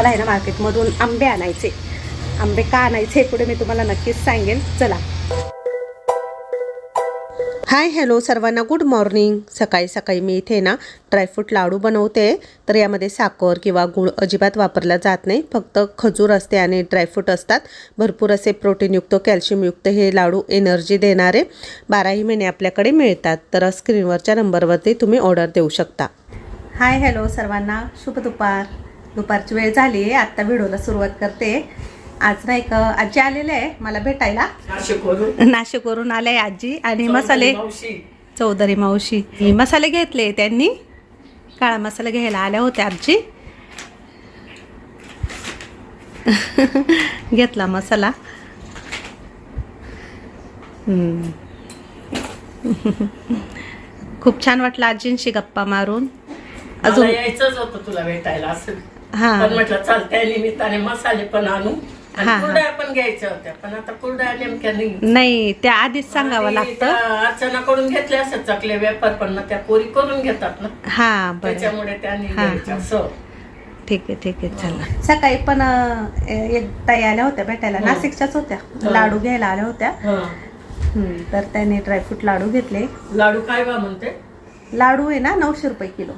मला आहे ना मार्केटमधून आंबे आणायचे. आंबे का आणायचे पुढे मी तुम्हाला नक्कीच सांगेन. चला. हाय हॅलो सर्वांना गुड मॉर्निंग सकाळी सकाळी मी इथे ना ड्रायफ्रूट लाडू बनवते. तर यामध्ये साखर किंवा गूळ अजिबात वापरला जात नाही. फक्त खजूर असते आणि ड्रायफ्रूट असतात. भरपूर असे प्रोटीनयुक्त कॅल्शियमयुक्त हे लाडू एनर्जी देणारे बाराही महिने आपल्याकडे मिळतात. तर स्क्रीनवरच्या नंबरवरती तुम्ही ऑर्डर देऊ शकता. हाय हॅलो सर्वांना. शुभ दुपार. दुपारची वेळ झाली आहे आत्ता व्हिडिओला सुरुवात करते. आज ना एक आजी आलेले आहे मला भेटायला. नाशिकवरून. आले आजी. आणि मसाले चौधरी मावशी. मसाले घेतले त्यांनी. काळा मसाला घ्यायला आल्या होत्या आजी. घेतला मसाला. खूप छान वाटलं आजींशी गप्पा मारून. अजून अजून यायचंच होतं तुला भेटायला असं. हा. पण म्हटलं चाल त्या निमित्ताने मसाले पण आणू. हा, आणि हा. कुरड्या पण घ्यायच्या होत्या पण आता कुरड्या नेमक्या नाही. नाही त्या आधीच सांगावं आणि लागतं. अर्चनाकडून घेतले असत चकले व्यापार पण मग त्या पोरी करून घेतात ना. हा बरं. त्याच्यामुळे त्यांनी हा, घ्यायच्या हा. असं. ठीक आहे ठीक आहे चला. सकाळी पण अं, एक ताई आल्या होत्या भेटायला हो. नाशिकच्याच होत्या. हो. लाडू घ्यायला आल्या होत्या. हा. हम्म, तर त्यांनी ड्रायफ्रूट लाडू घेतले. लाडू काय बा म्हणते? लाडू आहे ना नऊशे रुपये किलो.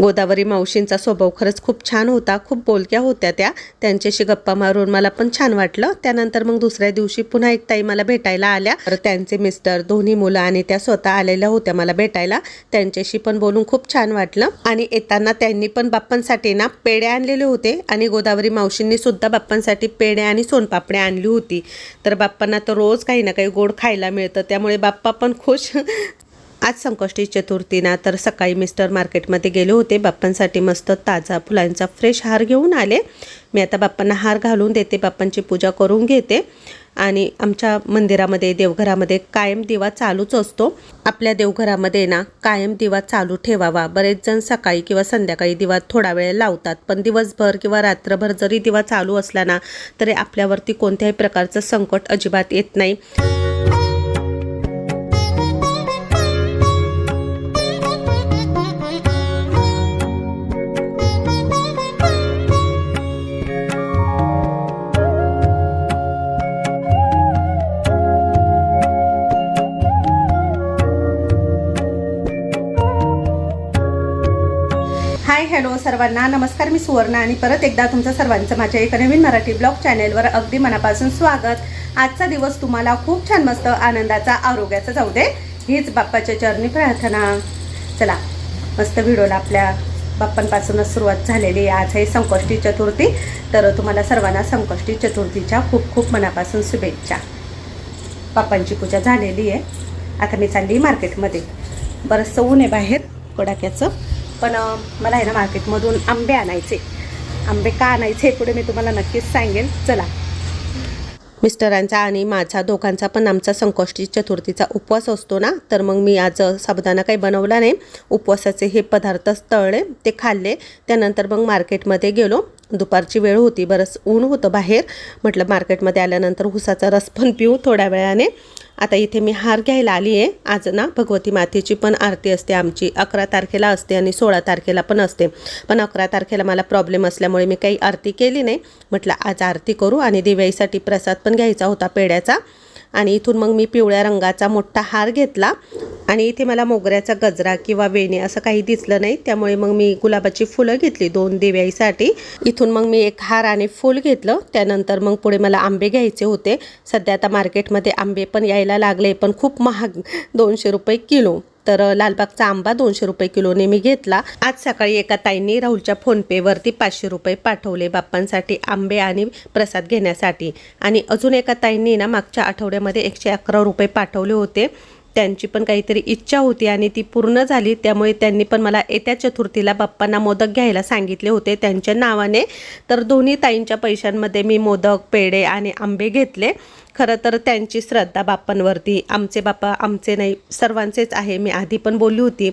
गोदावरी मावशींचा स्वभाव खरंच खूप छान होता खूप बोलक्या होत्या त्या. त्यांच्याशी गप्पा मारून मला पण छान वाटलं. त्यानंतर मग दुसऱ्या दिवशी पुन्हा एक ताई मला भेटायला आल्या. तर त्यांचे मिस्टर दोन्ही मुलं आणि त्या स्वतः आलेल्या होत्या मला भेटायला. त्यांच्याशी पण बोलून खूप छान वाटलं. आणि येताना त्यांनी पण बाप्पांसाठी ना पेढे आणलेले होते. आणि गोदावरी मावशींनी सुद्धा बाप्पांसाठी पेढे आणि सोनपापडे आणली होती. तर बाप्पांना तर रोज काही ना काही गोड खायला मिळतं. त्यामुळे बाप्पा पण खुश. आज संकष्टी चतुर्थी ना तर सकाळी मिस्टर मार्केटमध्ये गेले होते. बाप्पांसाठी मस्त ताजा फुलांचा फ्रेश हार घेऊन आले. मी आता बाप्पांना हार घालून देते. बाप्पांची पूजा करून घेते. आणि आमच्या मंदिरामध्ये देवघरामध्ये कायम दिवा चालूच असतो. आपल्या देवघरामध्ये ना कायम दिवा चालू ठेवावा. बरेच जण सकाळी किंवा संध्याकाळी दिवा थोडा वेळ लावतात. पण दिवसभर किंवा रात्रभर जरी दिवा चालू असला ना तरी आपल्यावरती कोणत्याही प्रकारचं संकट अजिबात येत नाही. सर्वांना नमस्कार मी सुवर्णा आणि परत एकदा तुमचं सर्वांचं माझ्या एका नवीन मराठी ब्लॉग चॅनेलवर अगदी मनापासून स्वागत. आजचा दिवस तुम्हाला खूप छान मस्त आनंदाचा आरोग्याचा जाऊ दे हीच बाप्पाच्या चरणी प्रार्थना. चला मस्त व्हिडिओला आपल्या बाप्पांपासूनच सुरुवात झालेली आहे. आज आहे संकष्टी चतुर्थी तर तुम्हाला सर्वांना संकष्टी चतुर्थीच्या खूप खूप मनापासून शुभेच्छा. बाप्पांची पूजा झालेली आहे. आता मी चालली मार्केटमध्ये. बरंचसं ऊन आहे बाहेर कडाक्याचं. पण मला आहे ना मार्केटमधून आंबे आणायचे. आंबे का आणायचे पुढे मी तुम्हाला नक्कीच सांगेन. चला. मिस्टरांचा आणि माझा दोघांचा पण आमचा संकष्टी चतुर्थीचा उपवास असतो ना तर मग मी आज साबुदाणा काही बनवला नाही. उपवासाचे हे पदार्थच तळले ते खाल्ले. त्यानंतर मग मार्केटमध्ये गेलो. दुपारची वेळ होती बरंच ऊन होतं बाहेर. म्हटलं मार्केटमध्ये आल्यानंतर उसाचा रस पण पिऊ थोड्या वेळाने. आता इथे मी हार घ्यायला आली आहे. आज ना भगवती मातेची पण आरती असते आमची अकरा तारखेला असते आणि सोळा तारखेला पण असते. पण अकरा तारखेला मला प्रॉब्लेम असल्यामुळे मी काही आरती केली नाही. म्हटलं आज आरती करू आणि दिव्याईसाठी प्रसाद पण घ्यायचा होता पेड्याचा आणि इथून मग मी पिवळ्या रंगाचा मोठा हार घेतला आणि इथे मला मोगऱ्याचा गजरा किंवा वेणे असं काही दिसलं नाही. त्यामुळे मग मी गुलाबाची फुलं घेतली दोन दिव्याईसाठी. इथून मग मी एक हार आणि फूल घेतलं. त्यानंतर मग पुढे मला आंबे घ्यायचे होते. सध्या आता मार्केटमध्ये आंबे पण यायला लागले पण खूप महाग दोनशे रुपये किलो. तर लालबागचा आंबा दोनशे रुपये किलोने मी घेतला. आज सकाळी एका ताईंनी राहुलच्या फोनपेवरती पाचशे रुपये पाठवले बाप्पांसाठी आंबे आणि प्रसाद घेण्यासाठी. आणि अजून एका ताईंनी ना मागच्या आठवड्यामध्ये एकशे अकरा रुपये पाठवले होते. त्यांची पण काहीतरी इच्छा होती आणि ती पूर्ण झाली. त्यामुळे त्यांनी पण मला येत्या चतुर्थीला बाप्पांना मोदक घ्यायला सांगितले होते त्यांच्या नावाने. तर दोन्ही ताईंच्या पैशांमध्ये मी मोदक पेढे आणि आंबे घेतले. खरं तर त्यांची श्रद्धा बाप्पांवरती. आमचे बाप्पा आमचे नाही सर्वांचेच आहे. मी आधी पण बोलली होती.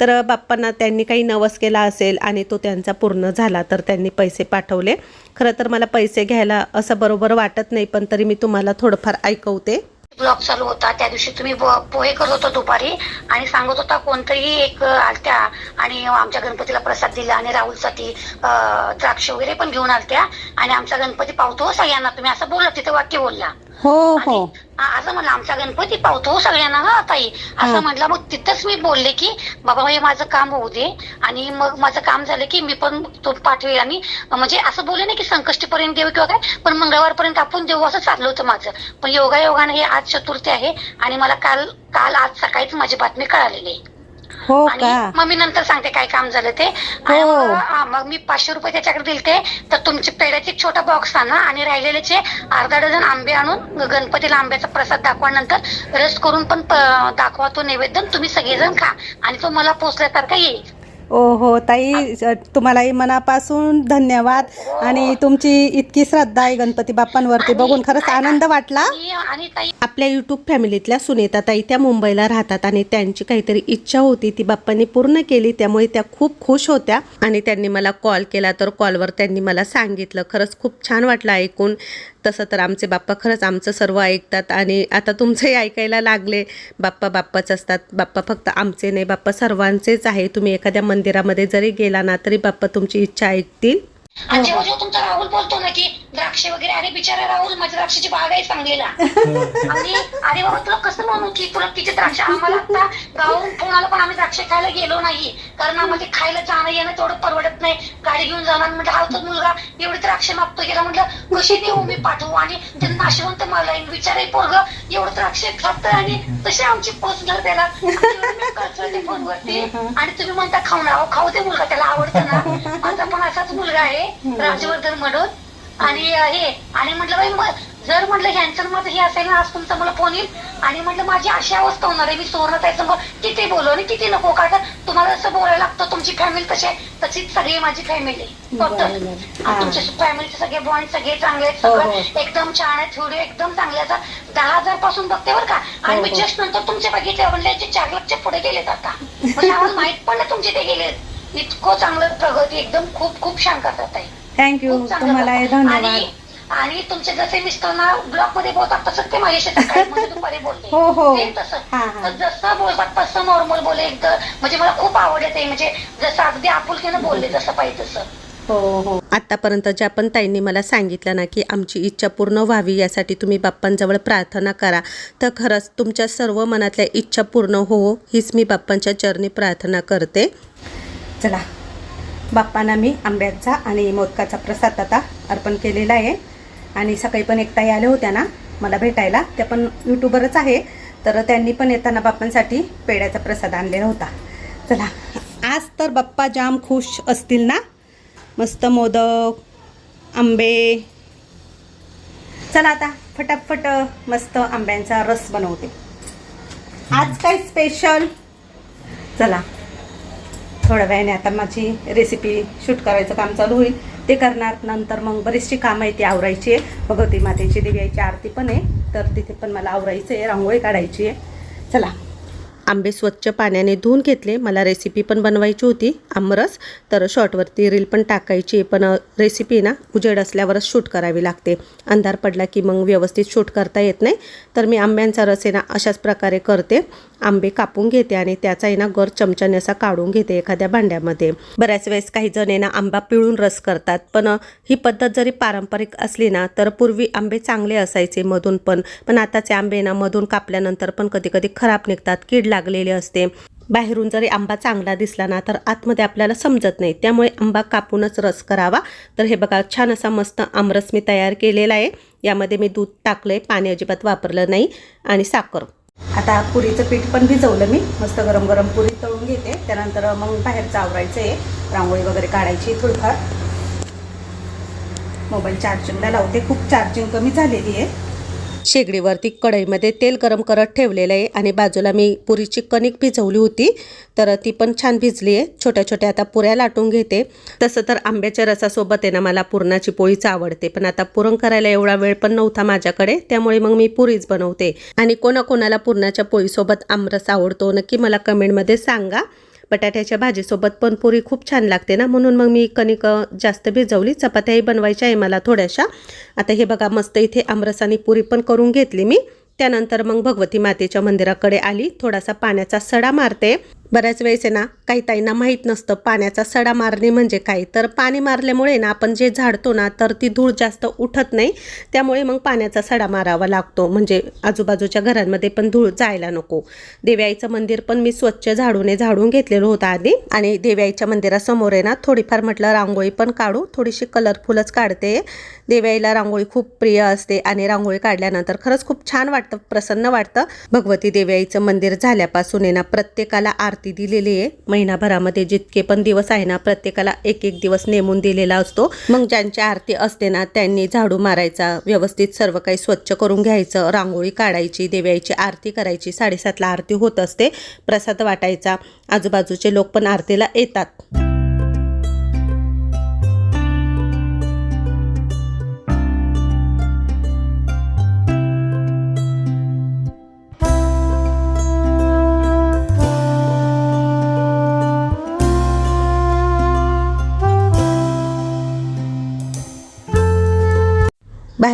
तर बाप्पांना त्यांनी काही नवस केला असेल आणि तो त्यांचा पूर्ण झाला तर त्यांनी पैसे पाठवले. खरं तर मला पैसे घ्यायला असं बरोबर वाटत नाही पण तरी मी तुम्हाला थोडंफार ऐकवते. ब्लॉक चालू होता. त्या दिवशी तुम्ही पोहे करत होता दुपारी आणि सांगत होता कोणतंही एक आलत्या आणि आमच्या गणपतीला प्रसाद दिला आणि राहुलसाठी द्राक्ष वगैरे पण घेऊन आलत्या आणि आमचा गणपती पावतो हो सगळ्यांना. तुम्ही असं बोलला तिथे वाक्य बोलला. हो हो. असं म्हणलं आमचा गणपती पावतो सगळ्यांना हा ताई. असं म्हटलं मग तिथंच मी बोलले की बाबा हे माझं काम होऊ दे. आणि मग माझं काम झालं की मी पण तो पाठवेल. आणि म्हणजे असं बोलले नाही की संकष्टीपर्यंत देऊ किंवा काय पण मंगळवारपर्यंत आपण देऊ असं चाललं होतं माझं. पण योगा योगाने हे आज चतुर्थी आहे. आणि मला काल काल आज सकाळीच माझी बातमी कळालेली आहे. हो आणि का? मग मी नंतर सांगते काय काम झालं ते. आणि मग हा, मग मी पाचशे रुपये त्याच्याकडे दिलते. तर तुमचे पेड्याचे एक छोटा बॉक्स आणा आणि राहिलेलेचे अर्धा डझन आंबे आणून गणपतीला आंब्याचा प्रसाद दाखवानंतर रस करून पण प- दाखवा तो नैवेद्य तुम्ही सगळेजण खा. आणि तो मला पोचल्यासारखा येईल. ओ हो ताई तुम्हालाही मनापासून धन्यवाद. आणि तुमची इतकी श्रद्धा आहे गणपती बाप्पांवरती. बघून खरंच आनंद वाटला. आणि ताई आपल्या यूट्यूब फॅमिलीतल्या सुनीता ताई त्या मुंबईला राहतात आणि त्यांची काहीतरी इच्छा होती. ती बाप्पांनी पूर्ण केली. त्यामुळे त्या खूप खुश होत्या. आणि त्यांनी मला कॉल केला. तर कॉलवर त्यांनी मला सांगितलं. खरंच खूप छान वाटलं ऐकून. तसं तर आमचे बाप्पा खरंच आमचं सर्व ऐकतात आणि आता तुमचंही ऐकायला लागले. बाप्पा बाप्पाच असतात. बाप्पा फक्त आमचे नाही बाप्पा सर्वांचेच आहे. तुम्ही एखाद्या मंदिरामध्ये जरी गेला ना तरी बाप्पा तुमची इच्छा ऐकतील. आणि जेव्हा जेव्हा तुमचा राहुल बोलतो ना की द्राक्ष वगैरे अरे बिचारा राहुल माझ्या द्राक्षाची बाग आहे सांगलीला आणि अरे बाबा तुला कसं म्हणू की तुला तिचे द्राक्ष आम्हाला आता गावाहून पुण्याला पण आम्ही द्राक्ष खायला गेलो नाही. कारण आम्हाला ते खायला जाणं येणं तेवढं परवडत नाही. गाडी घेऊन जाणार म्हणजे हा तर मुलगा एवढे द्राक्ष मागतो गेला म्हटलं कशी देऊ मी पाठवू? आणि ते नाशवंत मला विचारे पोरग एवढं द्राक्ष खात आणि तसे आमची पोच धर त्याला. फोनवरती. आणि तुम्ही म्हणता खाऊ ना खाऊ दे मुलगा त्याला आवडतं ना. माझा पण असाच मुलगा आहे. राजवर्धन म्हणून. आणि हे आणि म्हटलं बाई जर म्हटलं ह्यांचं माझं हे असेल ना आज तुमचा मला फोन येईल. आणि म्हटलं माझी अशी अवस्था होणार आहे. मी सुवर्ण त्याचं किती बोलू आणि किती नको? का तर तुम्हाला जसं बोलायला लागतं तुमची फॅमिली तशी आहे. तशीच सगळी माझी फॅमिली. हा. आणि तुमच्या फॅमिलीचे सगळे बॉन्ड सगळे चांगले आहेत. हो, सगळं एकदम छान आहेत व्हिडिओ एकदम चांगले आहेत दहा हजारपासून बघते बरं का. आणि हो, मी हो. जस्ट नंतर तुमचे बघितले म्हणले चार लाखच्या पुढे गेलेत आता. म्हणजे आम्हाला माहीत पण नाही तुमचे ते गेलेत. इतकं चांगलं प्रगती एकदम खूप खूप छान करतात ताई. थँक्यू खूप चांगलं तुम्हालाही करतात. धन्यवाद. आणि- आणि तुमचे जसे मिस्टरांना ब्लॉगमध्ये बोलतात तसं ते माझ्याशी सकाळी म्हणजे दुपारी बोलते. हो, हो. तसं. हा, हा. तर जसं बोलतात तसं नॉर्मल बोले. एकदम म्हणजे मला खूप आवड येते. म्हणजे जसं अगदी आपुलकीनं बोलले जसं पाहिजे तसं. हो हो. आतापर्यंत ज्या पण ताईंनी मला सांगितलं ना की आमची इच्छा पूर्ण व्हावी यासाठी तुम्ही बाप्पांजवळ प्रार्थना करा. तर खरंच तुमच्या सर्व मनातल्या इच्छा पूर्ण हो हीच मी बाप्पांच्या चरणी प्रार्थना करते. चला. बाप्पांना मी आंब्याचा आणि मोदकाचा प्रसाद आता अर्पण केलेला आहे. आणि सकाळी पण एक आल्या होत्या ना मला भेटायला. त्या पण यूट्यूबरच आहे. तर त्यांनी पण येताना बाप्पांसाठी पेड्याचा प्रसाद आणलेला होता. चला. आज तर बाप्पा जाम खुश असतील ना? मस्त मोदक आंबे. चला आता फटाफट मस्त आंब्यांचा रस बनवते. आज काय स्पेशल चला. थोड्या वेळाने आता माझी रेसिपी शूट करायचं काम चालू होईल. ते करणार नंतर मग बरीचशी कामं आहे ती आवरायची आहे. भगवती मातेची दिव्याची आरती पण आहे. तर तिथे पण मला आवरायचं आहे रांगोळी काढायची आहे. चला. आंबे स्वच्छ पाण्याने धुवून घेतले. मला रेसिपी पण बनवायची होती आमरस. तर शॉर्टवरती रील पण टाकायची. पण रेसिपी ना उजेड असल्यावरच शूट करावी लागते. अंधार पडला की मग व्यवस्थित शूट करता येत नाही. तर मी आंब्यांचा रस आहे ना अशाच प्रकारे करते. आंबे कापून घेते आणि त्याचा आहे ना गर चमच्याने असा काढून घेते एखाद्या भांड्यामध्ये. बऱ्याच वेळेस काही जण आहे ना आंबा पिळून रस करतात. पण ही पद्धत जरी पारंपरिक असली ना तर पूर्वी आंबे चांगले असायचे मधून पण. पण आताचे आंबे ना मधून कापल्यानंतर पण कधी कधी खराब निघतात कीड लागलेले असते. बाहेरून जरी आंबा चांगला दिसला ना तर आतमध्ये आपल्याला समजत नाही. त्यामुळे आंबा कापूनच रस करावा. तर हे बघा छान असा मस्त आमरस मी तयार केलेला आहे. यामध्ये मी दूध टाकलं आहे पाणी अजिबात वापरलं नाही. आणि साखर. आता पुरीचं पीठ पण भिजवलं मी. मस्त गरम गरम पुरी तळून घेते. त्यानंतर मग बाहेर चावरायचं आहे रांगोळी वगैरे काढायची थोडीफार. मोबाईल चार्जिंगला लावते. खूप चार्जिंग कमी झालेली आहे. शेगडीवरती कढईमध्ये तेल गरम करत ठेवलेलं आहे आणि बाजूला मी पुरीची कणिक भिजवली होती. तर ती पण छान भिजली आहे. छोट्या छोट्या आता पुऱ्या लाटून घेते. तसं तर आंब्याच्या रसासोबत आहे ना मला पुरणाची पोळीच आवडते. पण आता पुरण करायला एवढा वेळ पण नव्हता माझ्याकडे त्यामुळे मग मी पुरीच बनवते. आणि कोणाकोणाला पुरणाच्या पोळीसोबत आमरस आवडतो नक्की मला कमेंटमध्ये सांगा. बटाट्याच्या भाजीसोबत पण पुरी खूप छान लागते ना? म्हणून मग मी कणिक जास्त भिजवली. चपात्याही बनवायच्या आहे मला थोड्याशा. आता हे बघा मस्त इथे आमरस पुरी पण करून घेतली मी. त्यानंतर मग भगवती मातेच्या मंदिराकडे आली. थोडासा पाण्याचा सडा मारते. बऱ्याच वेळेस आहे ना काही ताईंना माहीत नसतं पाण्याचा सडा मारणे म्हणजे काय. तर पाणी मारल्यामुळे ना आपण जे झाडतो ना तर ती धूळ जास्त उठत नाही. त्यामुळे मग पाण्याचा सडा मारावा लागतो. म्हणजे आजूबाजूच्या घरांमध्ये पण धूळ जायला नको. देव्याईचं मंदिर पण मी स्वच्छ झाडूने झाडून घेतलेलं होतं आधी. आणि देव्याईच्या मंदिरासमोर आहे ना थोडीफार म्हटलं रांगोळी पण काढू. थोडीशी कलरफुलच काढते. देव्याईला रांगोळी खूप प्रिय असते आणि रांगोळी काढल्यानंतर खरंच खूप छान वाटतं प्रसन्न वाटतं. भगवती देव्याईचं मंदिर झाल्यापासून आहे ना प्रत्येकाला आरती आरती दिलेली आहे. महिनाभरामध्ये जितके पण दिवस आहे ना प्रत्येकाला एक एक दिवस नेमून दिलेला असतो. मग ज्यांची आरती असते ना त्यांनी झाडू मारायचा व्यवस्थित सर्व काही स्वच्छ करून घ्यायचं रांगोळी काढायची देव्याची आरती करायची साडेसातला आरती होत असते. प्रसाद वाटायचा आजूबाजूचे लोक पण आरतीला येतात.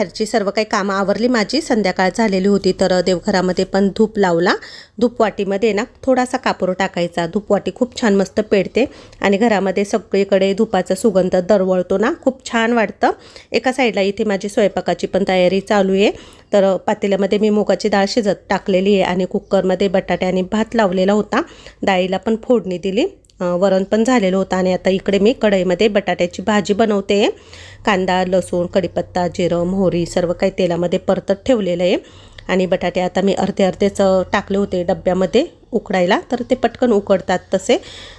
घरची सर्व काही कामं आवरली. माझी संध्याकाळ झालेली होती तर देवघरामध्ये पण धूप लावला. धूपवाटीमध्ये ना थोडासा कापूर टाकायचा. धूपवाटी खूप छान मस्त पेडते आणि घरामध्ये सगळीकडे धुपाचा सुगंध दरवळतो ना. खूप छान वाटतं. एका साईडला इथे माझी स्वयंपाकाची पण तयारी चालू आहे. तर पातेल्यामध्ये मी मुगाची डाळ शिजत टाकलेली आहे आणि कुकरमध्ये बटाटे आणि भात लावलेला होता. डाळीला पण फोडणी दिली. वरण पण झालेलं होतं. आणि आता इकडे मी कढईमध्ये बटाट्याची भाजी बनवते. कांदा लसूण कढीपत्ता जिरं मोहरी सर्व काही तेलामध्ये परतत ठेवलेलं आहे. आणि बटाटे आता मी अर्धे अर्धेच टाकले होते डब्यामध्ये उकडायला तर ते पटकन उकडतात तसे.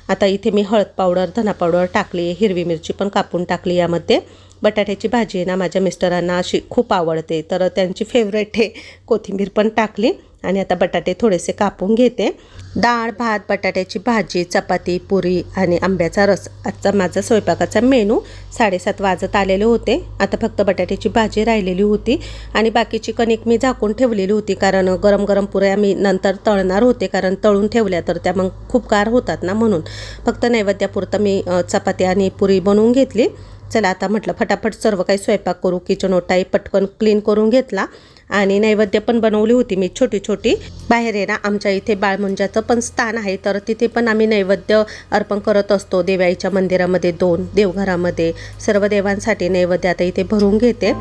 आता इथे मी हळद पावडर धना पावडर टाकली हिरवी मिरची पण कापून टाकली यामध्ये. बटाट्याची भाजी आहे ना माझ्या मिस्टरांना अशी खूप आवडते. तर त्यांची फेवरेट आहे कोथिंबीर पण टाकली आणि आता बटाटे थोडेसे कापून घेते. डाळ भात बटाट्याची भाजी चपाती पुरी आणि आंब्याचा रस. आजचा माझा स्वयंपाकाचा मेनू साडेसात वाजत आलेले होते. आता फक्त बटाट्याची भाजी राहिलेली होती आणि बाकीची कणिक मी झाकून ठेवलेली होती कारण गरम गरम पुऱ्या मी नंतर तळणार होते कारण तळून ठेवल्या तर त्या मग खूप गार होतात ना म्हणून. फक्त नैवेद्यापुरतं मी चपाती आणि पुरी बनवून घेतली. चला आता म्हटलं फटाफट सर्व काही स्वयंपाक करू किचन ओटाई पटकन क्लीन करून घेतला. आणि नैवेद्य पण बनवली होती मी छोटी छोटी. बाहेर आहे ना आमच्या इथे बाळमुंजाचं पण स्थान आहे तर तिथे पण आम्ही नैवेद्य अर्पण करत असतो. देवाईच्या मंदिरामध्ये दोन देवघरामध्ये. सर्व देवांसाठी नैवेद्य आता इथे भरून घेते.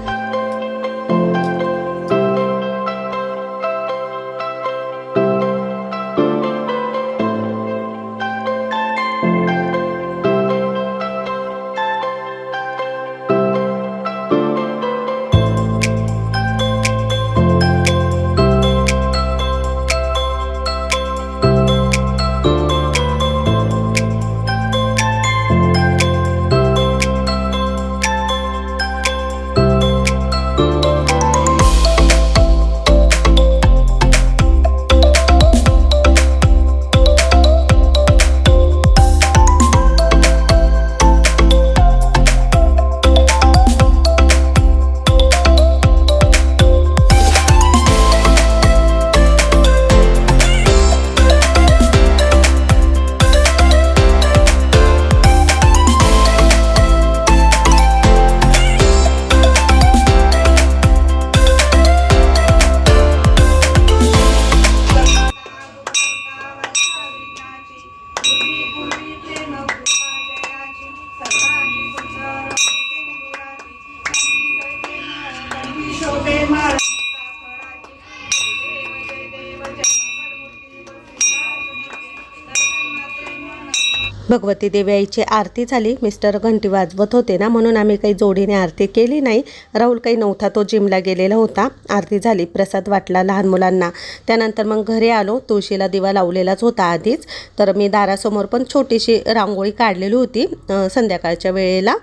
भगवती देवी आईची आरती झाली. मिस्टर घंटी वाजवत होते ना म्हणून आम्ही काही जोडीने आरती केली नाही. राहुल काही नव्हता तो जिमला गेलेला होता. आरती झाली प्रसाद वाटला लहान मुलांना. त्यानंतर मग घरी आलो. तुळशीला दिवा लावलेलाच होता आधीच. तर मी दारासमोर पण छोटीशी रांगोळी काढलेली होती संध्याकाळच्या वेळेला.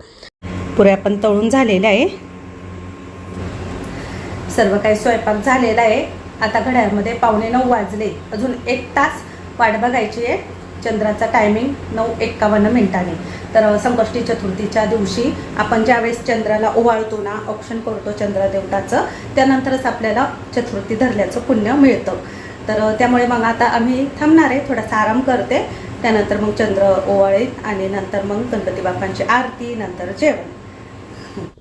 पुऱ्या पण तळून झालेल्या आहे. सर्व काही स्वयंपाक झालेला आहे. आता घड्याळमध्ये पावणे नऊ वाजले. अजून एक तास वाट बघायची आहे. चंद्राचा टायमिंग नऊ एक्कावन्न मिनिटांनी. तर संकष्टी चतुर्थीच्या दिवशी आपण ज्यावेळेस चंद्राला ओवाळतो ना औक्षण करतो चंद्रदेवताचं त्यानंतरच आपल्याला चतुर्थी धरल्याचं पुण्य मिळतं. तर त्यामुळे मग आता आम्ही थांबणार आहे थोडासा आराम करते. त्यानंतर मग चंद्र ओवाळेल आणि नंतर मग गणपती बाप्पांची आरती नंतर जेवण.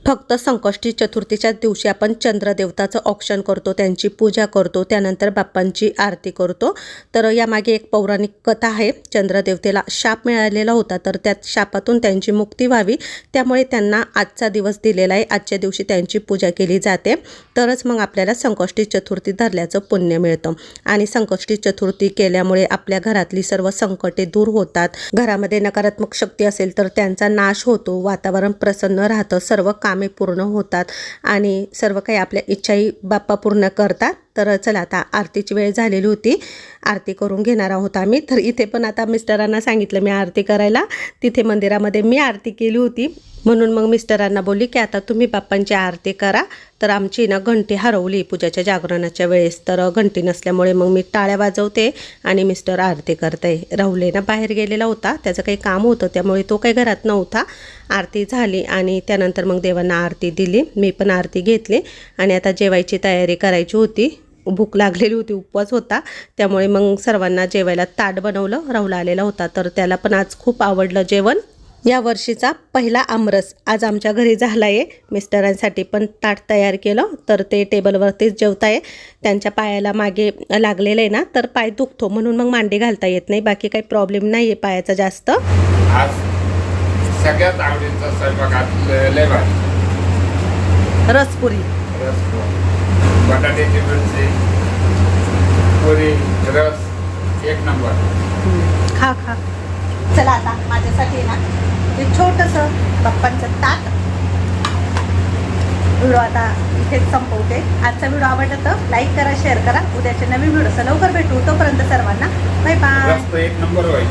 फक्त संकष्टी चतुर्थीच्या दिवशी आपण चंद्रदेवताचं औक्षण करतो त्यांची पूजा करतो त्यानंतर बाप्पांची आरती करतो. तर यामागे एक पौराणिक कथा आहे. चंद्रदेवतेला शाप मिळालेला होता तर त्या शापातून त्यांची मुक्ती व्हावी. त्यामुळे त्यांना आजचा दिवस दिलेला आहे. आजच्या दिवशी त्यांची पूजा केली जाते. तरच मग आपल्याला संकष्टी चतुर्थी धरल्याचं पुण्य मिळतं. आणि संकष्टी चतुर्थी केल्यामुळे आपल्या घरातली सर्व संकटे दूर होतात. घरामध्ये नकारात्मक शक्ती असेल तर त्यांचा नाश होतो. वातावरण प्रसन्न राहतं. सर्व काम पूर्ण होतात आणि सर्व काही आपल्या इच्छाही बाप्पा पूर्ण करतात. तर चला आता आरतीची वेळ झालेली होती. आरती करून घेणार आहोत आम्ही. तर इथे पण आता मिस्टरांना सांगितलं मी आरती करायला. तिथे मंदिरामध्ये मी आरती केली होती. म्हणून मग मिस्टरांना बोलली की आता तुम्ही बाप्पांची आरती करा. तर आमची ना घंटी हरवली पूजाच्या जागरणाच्या वेळेस. तर घंटी नसल्यामुळे मग मी टाळ्या वाजवते आणि मिस्टर आरती करते. राहुले ना बाहेर गेलेला होता. त्याचं काही काम होतं त्यामुळे तो काही घरात नव्हता. आरती झाली आणि त्यानंतर मग देवांना आरती दिली. मी पण आरती घेतली आणि आता जेवायची तयारी करायची होती. भूक लागलेली होती उपवास होता. त्यामुळे मग सर्वांना जेवायला ताट बनवलं. राहुल आलेला होता. तर त्याला पण आज खूप आवडलं जेवण. या वर्षीचा पहिला आमरस आज आमच्या घरी झाला आहे मिस्टरांसाठी पण ताट तयार केलं तर ते टेबलवरतीच जेवताय. त्यांच्या पायाला मागे लागलेलं आहे ना तर पाय दुखतो म्हणून मग मांडी घालता येत नाही. बाकी काही प्रॉब्लेम नाही आहे पायाचा जास्त. आज सगळ्यात आवडीचा रसपुरी. रस बटाट्याची मिरची पुरी रस एक नंबर. खा खा. चला आता माझ्यासाठी ना एक छोटंसं बाप्पांचं ताट. व्हिडिओ आता इथेच संपवते. आजचा व्हिडिओ आवडला तर लाईक करा शेअर करा. उद्याच्या नवीन व्हिडिओचं लवकर भेटू. तोपर्यंत सर्वांना बाय बाय रस तर एक नंबर होईल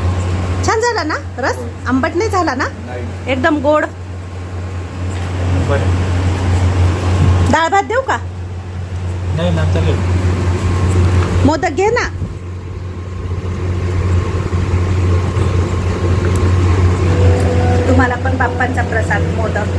छान झाला ना? रस? आंबट नाही झाला ना? एकदम गोड. डाळ भात देऊ का. मोदक घे ना. तुम्हाला पण बाप्पांचा प्रसाद मोदक.